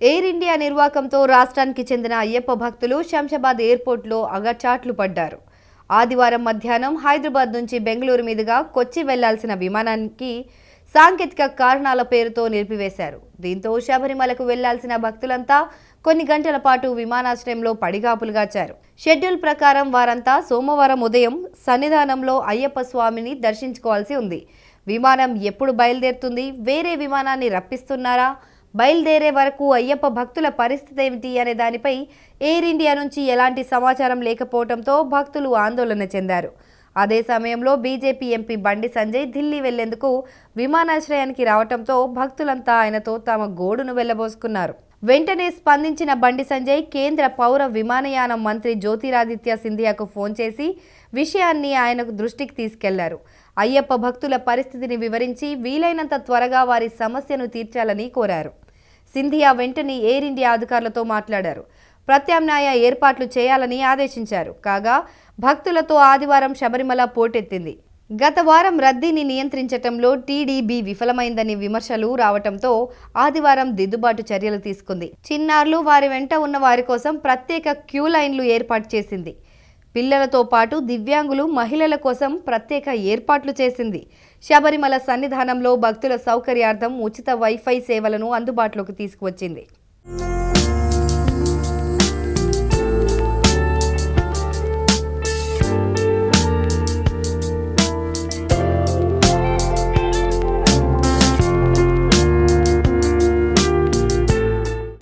Air India నిర్వాకంతో రాష్ట్రానికి చెందిన అయ్యప్ప భక్తులు శంషాబాద్ ఎయిర్పోర్ట్లో అగచాట్లు పడ్డారు. ఆదివారం మధ్యాహ్నం హైదరాబాద్ నుంచి బెంగళూరు మీదుగా కొచ్చి వెళ్ళాల్సిన విమానానికి సాంకేతిక కారణాల పేరుతో నిలిపివేశారు. దీంతో శబరిమలకు వెళ్ళాల్సిన భక్తులంతా కొన్ని గంటల పాటు విమానాశ్రయంలో పడిగాపులుగాచారు షెడ్యూల్ ప్రకారం వారంతా సోమవారం ఉదయం సన్నిధానంలో అయ్యప్ప స్వామిని దర్శించుకోవాల్సి ఉంది. విమానం ఎప్పుడు బయలుదేరుతుంది? వేరే విమానాన్ని రప్పిస్తున్నారా? బయలుదేరే వరకు అయ్యప్ప భక్తుల పరిస్థితి ఏమిటి అనే దానిపై ఎయిర్ ఇండియా నుంచి ఎలాంటి సమాచారం లేకపోవడంతో భక్తులు ఆందోళన చెందారు. అదే సమయంలో బీజేపీ ఎంపీ బండి సంజయ్ ఢిల్లీ వెళ్ళేందుకు విమానాశ్రయానికి రావడంతో భక్తులంతా ఆయనతో తమ గోడును వెళ్ళబోసుకున్నారు వెంటనే స్పందించిన బండి సంజయ్ కేంద్ర పౌర విమానయాన మంత్రి జ్యోతిరాదిత్య సింధియాకు ఫోన్ చేసి విషయాన్ని ఆయనకు దృష్టికి తీసుకెళ్ళారు. అయ్యప్ప భక్తుల పరిస్థితిని వివరించి వీలైనంత త్వరగా వారి సమస్యను తీర్చాలని కోరారు. సింధియా వెంటనే ఎయిర్ ఇండియా అధికారులతో మాట్లాడారు. ప్రత్యామ్నాయ ఏర్పాట్లు చేయాలని ఆదేశించారు. కాగా భక్తులతో ఆదివారం శబరిమల పోటెత్తింది. గత వారం రద్దీని నియంత్రించటంలో టీడీబీ విఫలమైందని విమర్శలు రావటంతో ఆదివారం దిద్దుబాటు చర్యలు తీసుకుంది. చిన్నారులు వారి వెంట ఉన్న వారి కోసం ప్రత్యేక క్యూ లైన్లు ఏర్పాటు చేసింది. పిల్లలతో పాటు దివ్యాంగులు మహిళల కోసం ప్రత్యేక ఏర్పాట్లు చేసింది. శబరిమల సన్నిధానంలో భక్తుల సౌకర్యార్థం ఉచిత వైఫై సేవలను అందుబాటులోకి తీసుకువచ్చింది.